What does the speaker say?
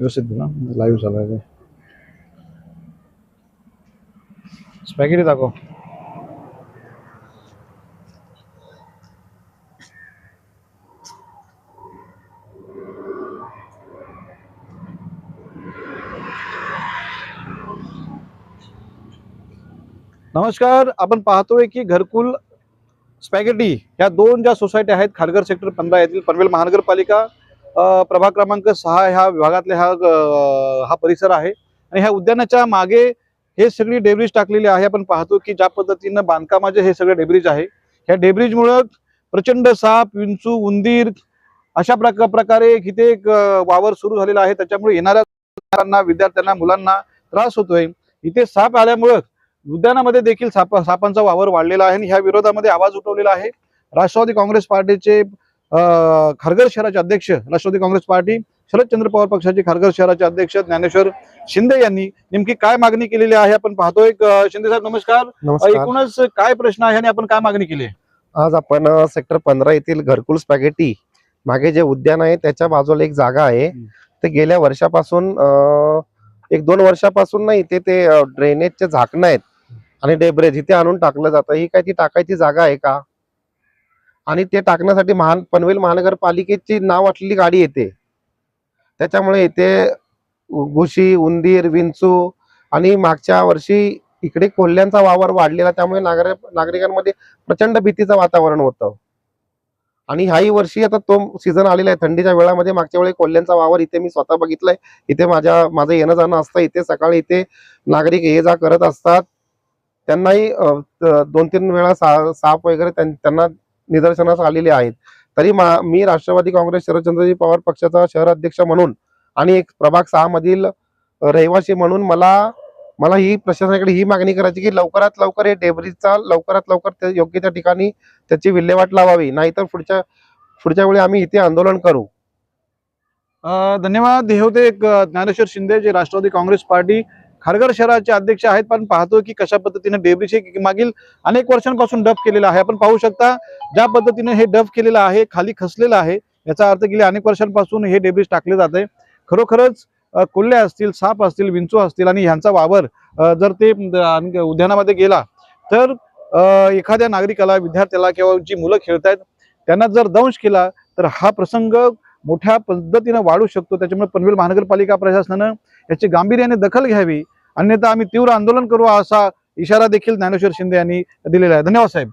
व्यवस्थित बोला लाईव्ह चालू आहे स्पॅगेटी दाखव. नमस्कार आपण पाहतोय की घरकुल स्पॅगेटी या दोन ज्या सोसायट्या आहेत खारघर सेक्टर पंधरा येथील पनवेल महानगरपालिका प्रभाग क्रमांक सहा ह्या विभागातले हा हा परिसर आहे. आणि ह्या उद्यानाच्या मागे हे सगळी डेब्रिज टाकलेली आहे. आपण पाहतो की ज्या पद्धतीनं बांधकामाचे हे सगळे डेब्रिज आहे. ह्या डेब्रिजमुळं प्रचंड साप विंचू उंदीर अशा प्रका प्रकारे इथे एक वावर सुरू झालेला आहे. त्याच्यामुळे येणाऱ्या विद्यार्थ्यांना मुलांना त्रास होतोय. इथे साप आल्यामुळं उद्यानामध्ये देखील साप सापांचा वावर वाढलेला आहे. आणि ह्या विरोधामध्ये आवाज उठवलेला आहे. राष्ट्रवादी काँग्रेस पार्टीचे खारघर शहराचे अध्यक्ष राष्ट्रवादी काँग्रेस पार्टी शरदचंद्र पवार पक्षाचे खारघर शहराचे अध्यक्ष ज्ञानेश्वर शिंदे यांनी नेमकी काय मागणी केलेली आहे? आपण पाहतो एक अं, शिंदे साहेब नमस्कार. एकूणच काय प्रश्न आहे आणि आपण काय मागणी केली आज आपण सेक्टर पंधरा येथील घरकुल स्पॅगेटी मागे जे उद्यान आहे त्याच्या बाजूला एक जागा आहे. ते गेल्या वर्षापासून एक दोन वर्षापासून नाही ते ते ड्रेनेजचे झाकणं आहेत. आणि डेब्रेज इथे आणून टाकलं जातं ही काय ती टाकायची जागा आहे का? आणि ते टाकण्यासाठी महान पनवेल महानगरपालिकेची नाव असलेली गाडी येते. त्याच्यामुळे इथे घुशी उंदीर विंचू आणि मागच्या वर्षी इकडे कोल्ह्यांचा वावर वाढलेला त्यामुळे नागरिक नागरिकांमध्ये प्रचंड भीतीचं वातावरण होतं. आणि ह्याही वर्षी आता तो सीझन आलेला आहे थंडीच्या वेळामध्ये मागच्या वेळी कोल्ह्यांचा वावर इथे मी स्वतः बघितलाय. इथे माझ्या माझं येणं जाणं असतं इथे सकाळी इथे नागरिक ये जा करत असतात. त्यांनाही दोन तीन वेळा सा साप वगैरे त्यां- त्यांना निदर्शनास आलेले आहेत. तरी मा- मी राष्ट्रवादी काँग्रेस शरदचंद्रजी पवार पक्षाचा शहर अध्यक्ष म्हणून आणि एक प्रभाग सहा मधील रहिवासी म्हणून मला मला ही प्रशासनाकडे ही मागणी करायची की लवकरात लवकर हे डेब्रिजचा लवकरात लवकर ते योग्य त्या ठिकाणी त्याची विल्हेवाट लावावी. नाहीतर पुढच्या पुढच्या वेळी आम्ही इथे आंदोलन करू. धन्यवाद. हे होते एक ज्ञानेश्वर शिंदे जे राष्ट्रवादी काँग्रेस पार्टी खारघर शहराचे अध्यक्ष आहेत पण पाहतो की कशा पद्धतीने डेब्रिज मागील अनेक वर्षांपासून डफ केलेला आहे. आपण पाहू शकता ज्या पद्धतीने हे डफ केलेलं आहे खाली खसलेलं आहे याचा अर्थ गेल्या अनेक वर्षांपासून हे डेब्रिज टाकले जात आहे. खरोखरच अं, असतील साप असतील विंचू असतील आणि ह्यांचा वावर जर ते उद्यानामध्ये गेला तर एखाद्या नागरिकाला विद्यार्थ्याला किंवा जी मुलं खेळतायत त्यांना जर दंश केला तर हा प्रसंग मोठ्या पद्धतीनं वाढू शकतो. त्याच्यामुळे पनवेल महानगरपालिका प्रशासनानं याची गांभीर्याने दखल घ्यावी. अन्यथा आम्ही तीव्र आंदोलन करू असा इशारा देखील ज्ञानेश्वर शिंदे यांनी दिलेला आहे. धन्यवाद साहेब.